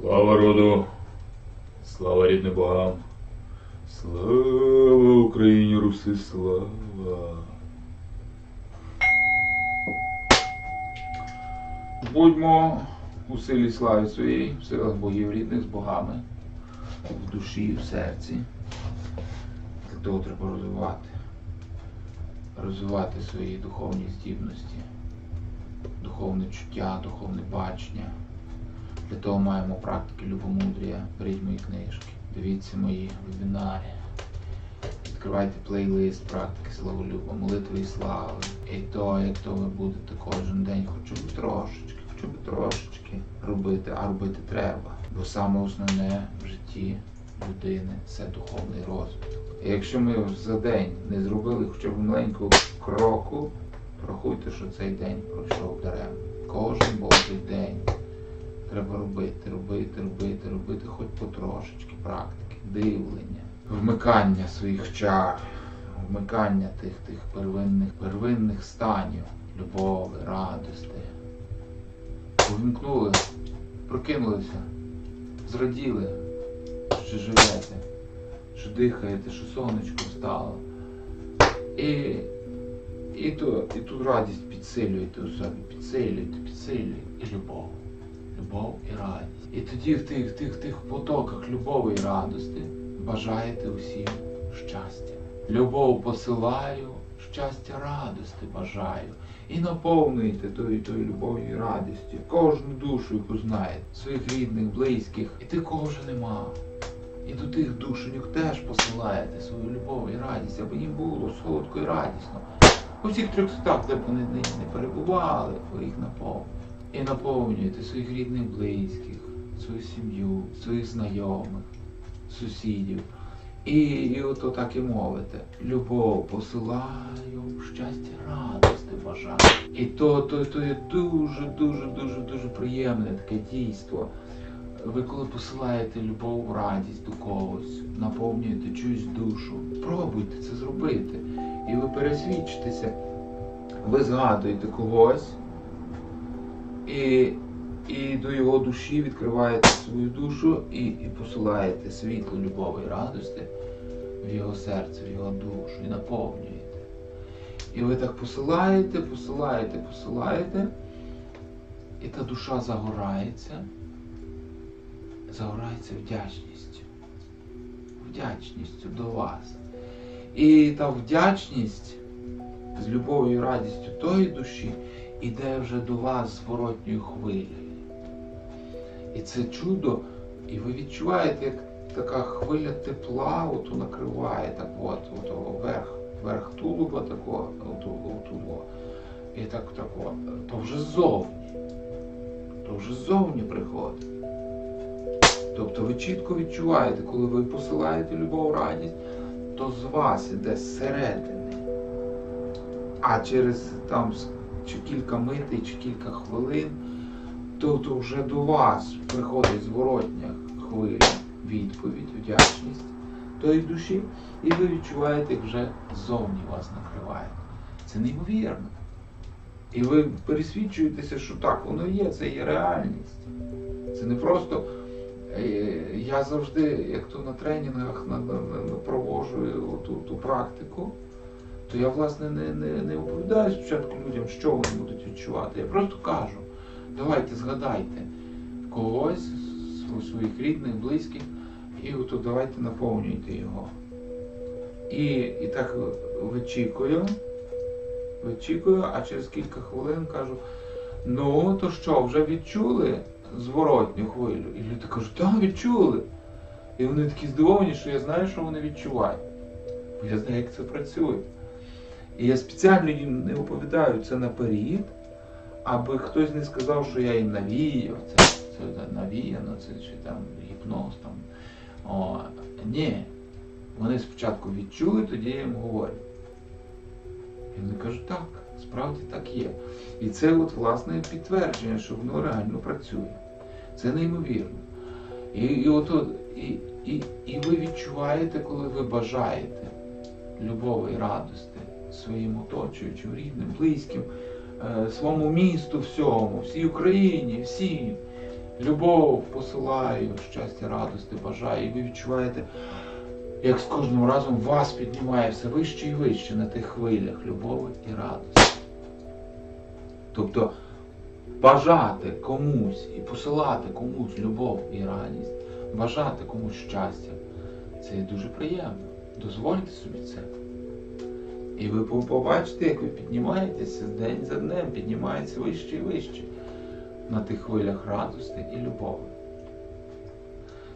Слава роду, слава рідним богам, слава Україні, Руси, слава. Будьмо у силі слави своїй, в силах богів рідних з богами, в душі в серці. Для того треба розвивати. Розвивати свої духовні здібності, духовне чуття, духовне бачення. Для того маємо практики любомудрія. Беріть мої книжки, дивіться мої вебінари. Відкривайте плейлист практики славолюба, молитви і слави. І то, як то ви будете кожен день, хоча б трошечки, хоча б трошечки робити, а робити треба. Бо саме основне в житті людини це духовний розвиток. І якщо ми за день не зробили хоча б маленького кроку, рахуйте, що цей день пройшов даремно. Кожен божий день. Треба робити, робити, робити, робити, хоч потрошечки практики, дивлення, вмикання своїх чар, вмикання тих тих первинних, первинних станів, любові, радості. Увімкнули, прокинулися, зраділи, що живете, що дихаєте, що сонечко встало. І, і, то, і ту радість підсилюєте у собі, підсилюєте, підсилюєте і любов любов і радість. І тоді в тих тих тих потоках любові і радості бажаєте усім щастя. Любов посилаю, щастя радости бажаю. І наповнюйте тою тою любов'ю і радістю. Кожну душу, яку знаєте, своїх рідних, близьких, і тих, кого вже нема. І до тих душеньок теж посилаєте свою любов і радість, аби їм було солодко і радісно. У всіх трьох світах, де б вони не перебували, ви їх наповнюєте. І наповнюєте своїх рідних близьких, свою сім'ю, своїх знайомих, сусідів. І, і ото так і мовите. Любов посилаю, щастя, радости бажаю. І то, то, то є дуже, дуже, дуже, дуже приємне таке дійство. Ви коли посилаєте любов, радість до когось, наповнюєте чуюсь душу, пробуйте це зробити. І ви пересвідчитеся, ви згадуєте когось, і, і до його душі відкриваєте свою душу і, і посилаєте світло любові і радості в його серце, в його душу і наповнюєте. І ви так посилаєте, посилаєте, посилаєте, і та душа загорається, загорається вдячністю. Вдячністю до вас. І та вдячність з любов'ю і радістю тої душі іде вже до вас зворотньою хвилею. І це чудо, і ви відчуваєте, як така хвиля тепла ото накриває так от, от, верх, верх тулуба такого, от, от, і так, так от, то вже ззовні. То вже ззовні приходить. Тобто ви чітко відчуваєте, коли ви посилаєте любов, радість, то з вас іде зсередини. А через там чи кілька митей, чи кілька хвилин, то, то вже до вас приходить зворотня хвиля, відповідь, вдячність тої душі, і ви відчуваєте, як вже ззовні вас накриває. Це неймовірно. І ви пересвідчуєтеся, що так, воно є, це є реальність. Це не просто. е, Я завжди, як то на тренінгах проводжу ту, ту практику, то я, власне, не, не, не оповідаю спочатку людям, що вони будуть відчувати. Я просто кажу, давайте згадайте когось, своїх рідних, близьких, і от давайте наповнюйте його. І, і так вичікую, вичікую, а через кілька хвилин кажу, ну то що, вже відчули зворотню хвилю? І люди кажуть, так, відчули. І вони такі здивовані, що я знаю, що вони відчувають. Бо я знаю, як це працює. І я спеціально їм не оповідаю це наперед, аби хтось не сказав, що я їм навіяв, це, це навіяно, це чи там гіпноз. Там. О, ні. Вони спочатку відчули, тоді я їм говорю. І вони кажуть, так, справді так є. І це от власне підтвердження, що воно реально працює. Це неймовірно. І, і, от, і, і, і ви відчуваєте, коли ви бажаєте любові радості своїм оточуючим, рідним, близьким, е, своєму місту всьому, всій Україні, всім. Любов посилаю, щастя, радости, бажаю. І ви відчуваєте, як з кожним разом вас піднімає все вище і вище на тих хвилях любові і радості. Тобто бажати комусь і посилати комусь любов і радість, бажати комусь щастя, це дуже приємно. Дозвольте собі це. І ви побачите, як ви піднімаєтеся день за днем, піднімаєтеся вище і вище на тих хвилях радості і любові.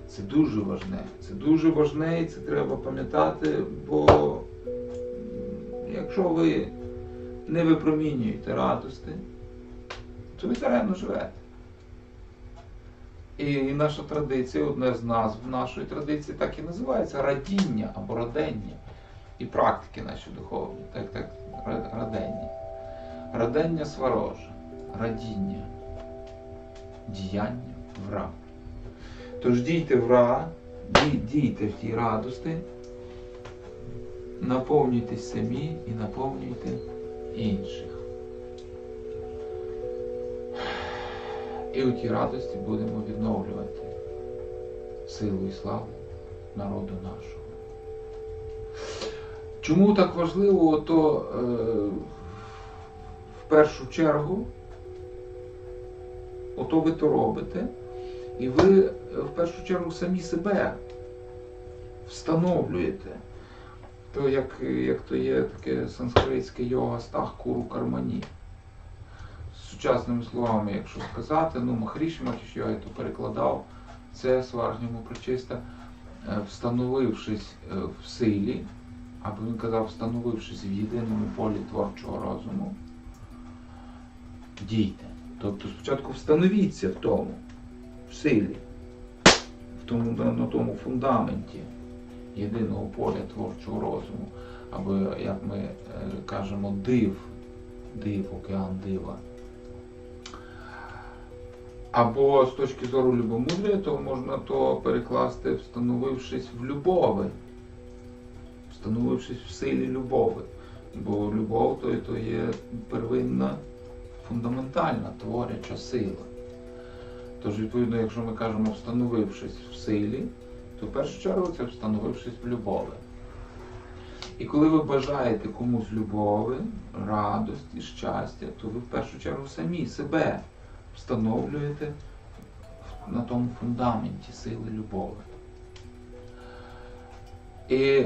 Це дуже важне. Це дуже важне і це треба пам'ятати, бо якщо ви не випромінюєте радості, то ви даремно живете. І наша традиція, одна з назв нашої традиції, так і називається радіння або радення. І практики наші духовні, так, так, ра- радення. Радення свароже, радіння, діяння вра. Тож дійте вра, дійте в тій радості, наповнюйтесь самі і наповнюйте інших. І у тій радості будемо відновлювати силу і славу народу нашого. Чому так важливо, то е, в першу чергу, ото ви то робите, і ви е, в першу чергу самі себе встановлюєте. То як, як то є таке санскритське йога стах куру кармані. З сучасними словами, якщо сказати, ну Махріші Махріші йога то перекладав це сваржньому причиста, е, встановившись е, в силі, або він казав, встановившись в єдиному полі творчого розуму, дійте. Тобто спочатку встановіться в тому, в силі, в тому, на, тому фундаменті єдиного поля творчого розуму, або, як ми е, кажемо, див, див, океан дива. Або з точки зору любомудря, то можна то перекласти, встановившись в любови, встановившись в силі любови. Бо любов то, то є первинна, фундаментальна творяча сила. Тож, відповідно, якщо ми кажемо встановившись в силі, то в першу чергу це встановившись в любові. І коли ви бажаєте комусь любові, радості, щастя, то ви в першу чергу самі себе встановлюєте на тому фундаменті сили любові. І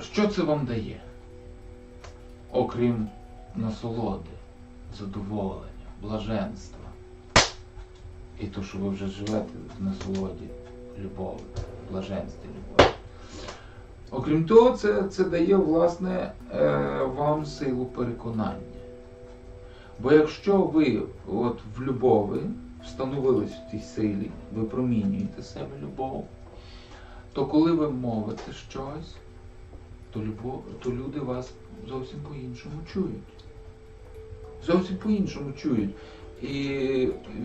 що це вам дає? Окрім насолоди, задоволення, блаженства. І то, що ви вже живете в насолоді любові, блаженстві любові. Окрім того, це, це дає власне е, вам силу переконання. Бо якщо ви от в любові встановились в тій силі, ви промінюєте себе любов, то коли ви мовите щось, то, любов, то люди вас зовсім по-іншому чують. Зовсім по-іншому чують. І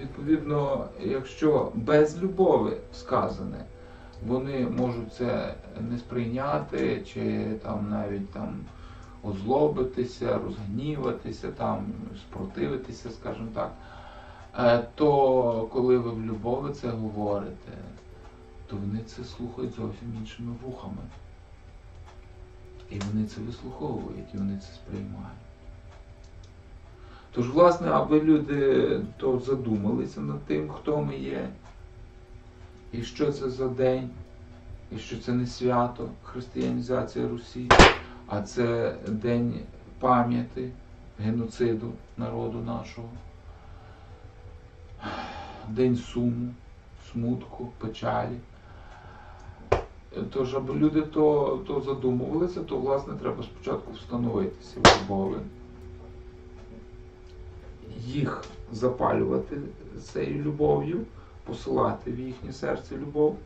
відповідно, якщо без любові сказане, вони можуть це не сприйняти, чи там навіть там озлобитися, розгніватися, там, спротивитися, скажімо так. Е, То коли ви в любові це говорите, то вони це слухають зовсім іншими вухами. І вони це вислуховують, і вони це сприймають. Тож, власне, аби люди то задумалися над тим, хто ми є, і що це за день, і що це не свято християнізація Русі, а це день пам'яті геноциду народу нашого, день суму, смутку, печалі. Тож, аби люди то, то задумувалися, то власне треба спочатку встановитися в любові, їх запалювати цією любов'ю, посилати в їхнє серце любов,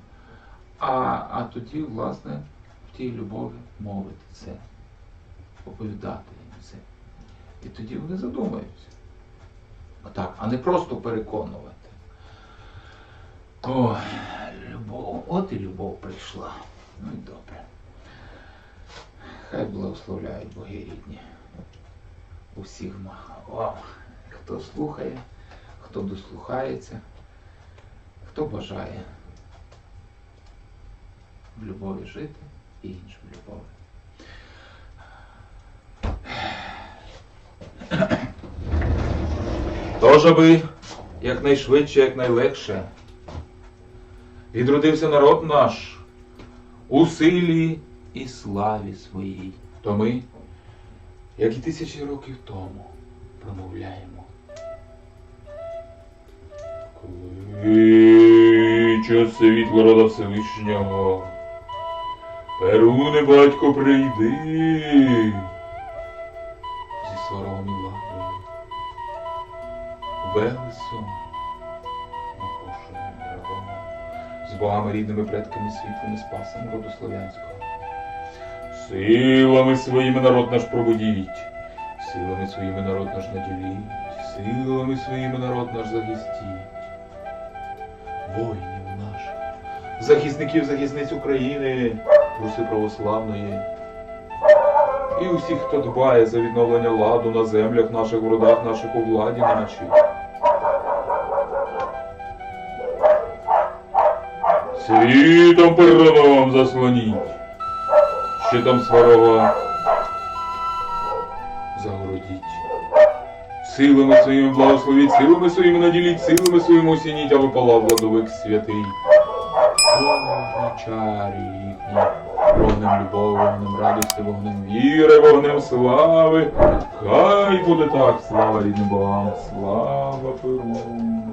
а, а тоді, власне, в тій любові мовити це, оповідати їм це. І тоді вони задумаються. Отак, а не просто переконувати. О, любов, от і любов прийшла. Ну і добре. Хай благословляють боги рідні. Усіх вам, хто слухає, хто дослухається. хто бажає в любові жити і іншим любові. Тож, аби якнайшвидше, якнайлегше відродився народ наш у силі і славі своїй, то ми, як і тисячі років тому, промовляємо. Кличе світло рода Всевишнього, Перуне батько прийди. Зі сварогом і ладою, Велесом, з богами рідними предками світлими спасами роду славянського. Силами своїми народ наш пробудіть, силами своїми народ наш наділіть, силами своїми народ наш захистіть. Воїнів наших, захисників, захисниць України, Руси православної. І усіх, хто дбає за відновлення ладу на землях наших, в родах наших, у владі нашій. Світом пероном заслоніть, щитом сварога загородіть. Силами своїми благословіть, силами своїми наділіть, силами своїми осініть, аби палав владовик святий. Чарі їхні, вогнем любові, вогнем радості, вогнем віри, вогнем слави. Хай буде так, слава рідним богам, слава Перуну.